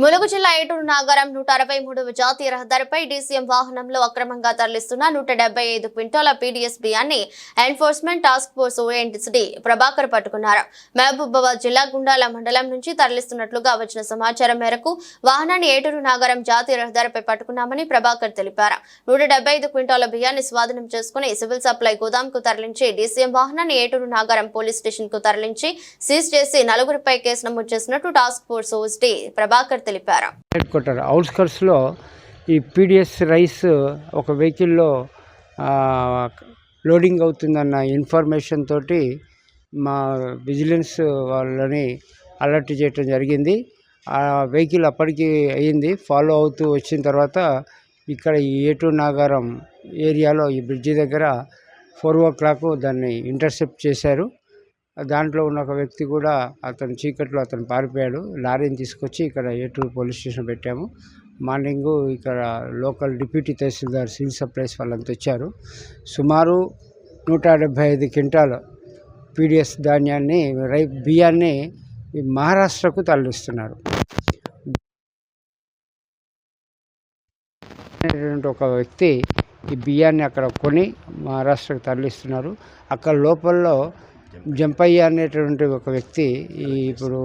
ములుగు జిల్లా ఏటూరు నాగారం నూట అరవై మూడవ జాతీయ రహదారిపై డీసీఎం వాహనంలో అక్రమంగా తరలిస్తున్న నూట డెబ్బై ఐదు క్వింటాల పీడీఎస్ బియ్యాన్ని enforcement task force ONTC Prabhakar పట్టుకున్నారు. మహబూబాబాద్ జిల్లా గుండాల మండలం నుంచి తరలిస్తున్నట్లుగా వచ్చిన సమాచారం మేరకు వాహనాన్ని ఏటూరు నాగారం జాతీయ రహదారిపై పట్టుకున్నామని ప్రభాకర్ తెలిపారు. నూట డెబ్బై ఐదు క్వింటాల బియ్యాన్ని స్వాధీనం చేసుకుని సివిల్ సప్లై గోదాంకు తరలించి డీసీఎం వాహనాన్ని ఏటూరు నాగారం పోలీస్ స్టేషన్కు తరలించి సీజ్ చేసి నలుగురిపై కేసు నమోదు చేసినట్టు టాస్క్ ఫోర్స్ ఓఎస్డీ ప్రభాకర్ తెలిపారు. హెడ్ క్వార్టర్ అవుట్స్కర్ట్స్లో ఈ పీడిఎస్ రైస్ ఒక వెహికల్లో లోడింగ్ అవుతుందన్న ఇన్ఫర్మేషన్ తోటి మా విజిలెన్స్ వాళ్ళని అలర్ట్ చేయటం జరిగింది. ఆ వెహికల్ అప్పటికి అయ్యింది ఫాలో అవుతూ వచ్చిన తర్వాత ఇక్కడ ఈ ఏటూ నాగారం ఏరియాలో ఈ బ్రిడ్జి దగ్గర ఫోర్ ఓ క్లాక్ దాన్ని ఇంటర్సెప్ట్ చేశారు. దాంట్లో ఉన్న ఒక వ్యక్తి కూడా అతను చీకట్లో అతను పారిపోయాడు. లారీని తీసుకొచ్చి ఇక్కడ ఏటూరు పోలీస్ స్టేషన్ పెట్టాము. మార్నింగ్ ఇక్కడ local deputy tahsildar civil supplies వాళ్ళంతా వచ్చారు. సుమారు నూట డెబ్భై ఐదు క్వింటాలు పీడిఎస్ ధాన్యాన్ని రై బియ్యాన్ని మహారాష్ట్రకు తరలిస్తున్నారు. ఒక వ్యక్తి ఈ బియ్యాన్ని అక్కడ కొని మహారాష్ట్రకు తరలిస్తున్నారు. అక్కడ లోపల్లో జంపయ్య అనేటువంటి ఒక వ్యక్తి ఈ ఇప్పుడు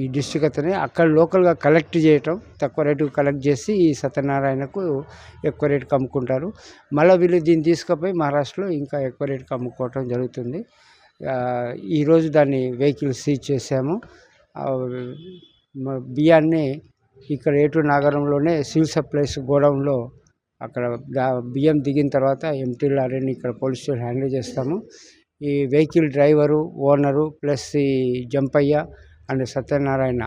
ఈ డిస్టిక్ అతని అక్కడ లోకల్గా కలెక్ట్ చేయటం తక్కువ రేటుకు కలెక్ట్ చేసి ఈ సత్యనారాయణకు ఎక్కువ రేటుకి అమ్ముకుంటారు. మళ్ళీ వీళ్ళు దీన్ని తీసుకుపోయి మహారాష్ట్రలో ఇంకా ఎక్కువ రేటుకి అమ్ముకోవటం జరుగుతుంది. ఈరోజు దాన్ని వెహికల్ సీజ్ చేసాము బియ్యాన్ని ఇక్కడ ఏటూరు నాగరంలోనే సివిల్ సప్లైస్ గోడౌన్లో అక్కడ బియ్యం దిగిన తర్వాత ఎంటీ లారీని ఇక్కడ పోలీస్ స్టేషన్ హ్యాండిల్ చేస్తాము. ఈ వెహికల్ డ్రైవరు ఓనరు ప్లస్ ఈ జంపయ్య అండ్ సత్యనారాయణ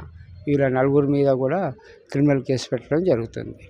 వీళ్ళ నలుగురి మీద కూడా క్రిమినల్ కేసు పెట్టడం జరుగుతుంది.